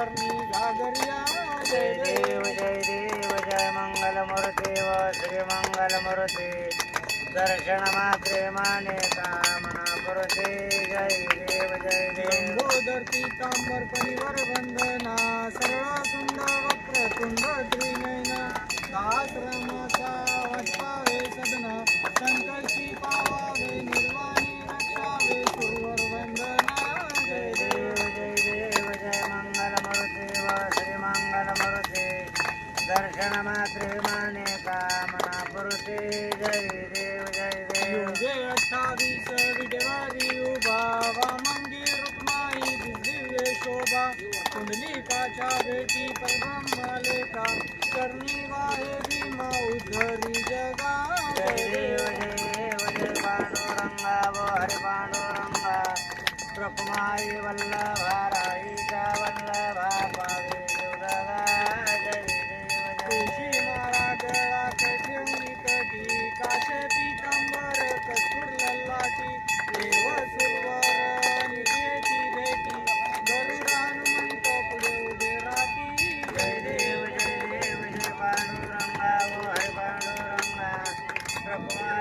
घागरिया जय देव जय देव जय मंगलमूर्ती व श्री मंगलमूर्ती दर्शन मात्रे माने कामना पुरते जय देव जय देव. लंबोदर पीतांबर परिवर वंदना सरळ सुंदर वक्रतुंड त्रिनयन दासरमाचा दर्शन मात्रे माने कामना पुरते जय देव जय देव। योगे अठ्ठावीस विडेवारी उभा वामंगी रुक्माई दिव्य शोभा। कुंडलिकाच्या भेटी परब्रह्मलेखा करणी वाहे भीमा उद्धरी जगा। जय देव जय देव जय पांडुरंगा व हरि पांडुरंगा। रुक्माई वल्लभा राईचा वल्लभा पावे रुक्माई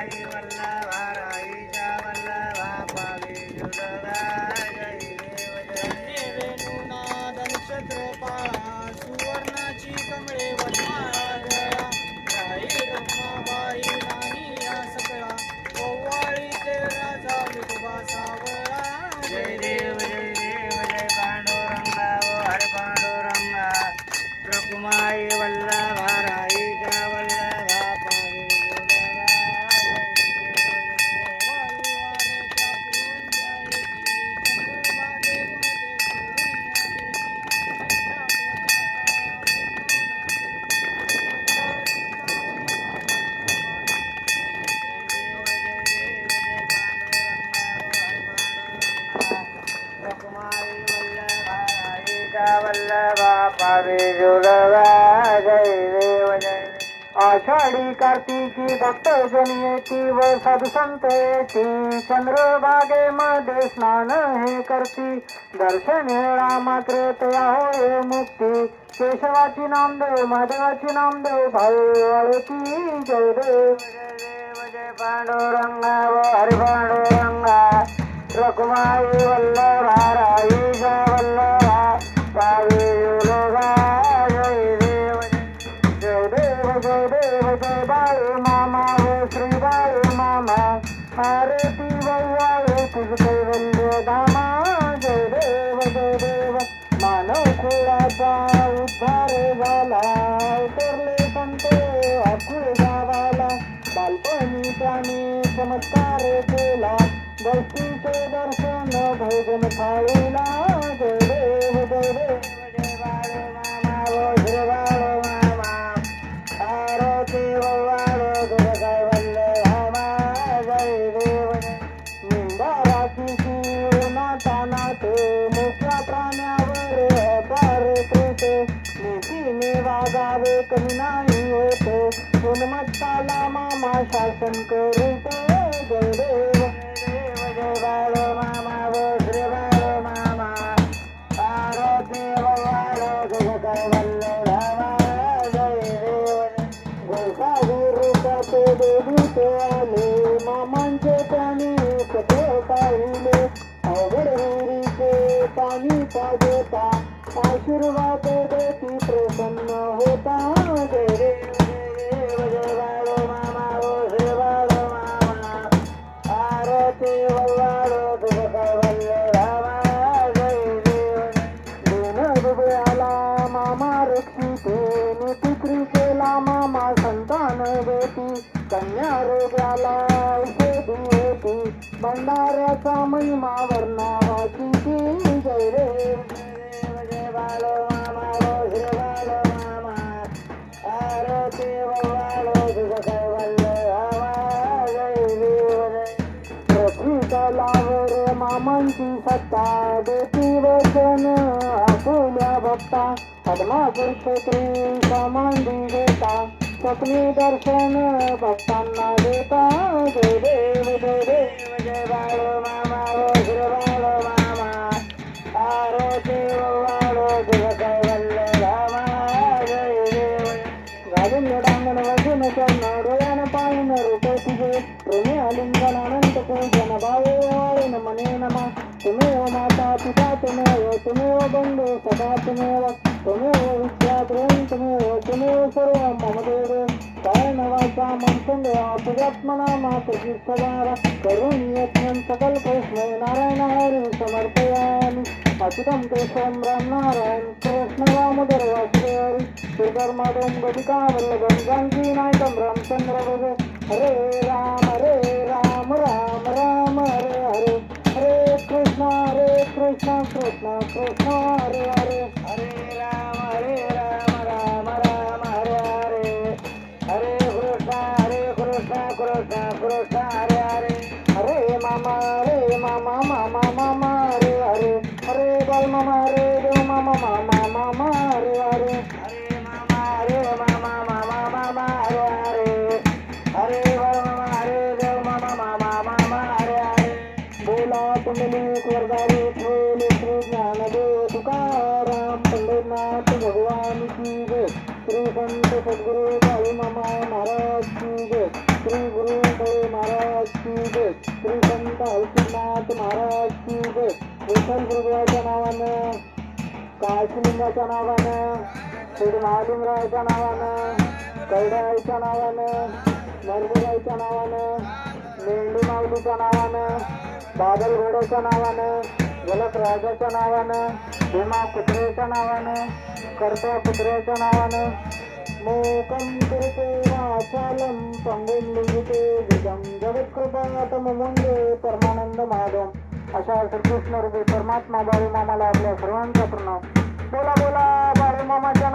आषाढी कार्तिकी भक्तजन येती व सदसंत येती. चंद्रभागेमध्ये स्नान हे करती. दर्शन हेळा मात्र तया होय मुक्ती. केशवाची नामदेव महादेवाची नामदेव भाऊ वळती जय देव. जय देव जय पांडुरंगा व हरि पांडुरंगा रुक्माई रे केला बस्तीचे दर्शन भोजन खाईला जय देव जय देव जय मामा. जय देव प्राण्यावर पार प्रेते नीतीने वागावे कमी नाही होते. उन्मत्ताला मामा शासन करीते. आशीर्वाद देती प्रसन्न होता बाळू मामा आरती वव्वाळे तुझ कैवल्य धामा जय देव जय पृथ्वी तलावर मामांची सत्ता देती वचन आपुल्या भक्ता पद्मापूर क्षेत्री समाधी घेता सपनी दर्शन भक्तांना देता. जय देव जय देव जय बाळो मामा रोज बाळो मामा. तारो देव वाळो देव काय वल्ल रामा. जय देव. घालून डांगण वजून चरण डोळ्यानं पाळून रूप तुझे. प्रेमी अनंत पूजन भाव तुमेव माता पिता तुमेव तुमेव बंधू सदा तुमेव तुमेव विद्या प्रेम तुमेव तुमेव सर्व मम देव काय नवाचा मनसंग तुझ्यात्मना मातृ सदार करून यज्ञ सकल कृष्ण नारायण हरी समर्पयामि अच्युतं केशवं राम नारायण कृष्ण रामोदर वासुदेव श्रीधर्मादं गदिका वल्लभं जानकीनायकं रामचंद्र भजे हरे राम हरे राम राम राम हरे हरे हरे कृष्ण हरे कृष्ण कृष्ण कृष्ण हरे हरे हरे राम हरे राम राम राम हरे हरे हरे कृष्ण हरे कृष्ण कृष्ण कृष्ण हरे हरे हरे मामा हरे मामा मामा मामा हरे हरे हरे बाल मामा हरे देव मामा मामा मामा हरे हरे हरे मामा महाराज की जय. विठ्ठल गुरुदेवाच्या नावानं काशीलिंगाच्या नावानं श्री महालिंगरायाच्या नावानं कैडाईच्या नावानं नरगुराईच्या नावानं मेंढी माऊलीच्या नावानं बादल घोड्याच्या नावानं गलत राजाच्या नावानं भीमा कुत्र्याच्या नावानं करता कुत्र्याच्या नावानं लोकं कुरुते वाचालं पंगुं लिंगिते विजं जगत्कृपातम मुंगे परमानंद माधव अशा श्रीकृष्ण रूपी परमात्मा बाळू मामाला आपल्या सर्वांचा प्रणाम बोला बोला बाळू मामाच्या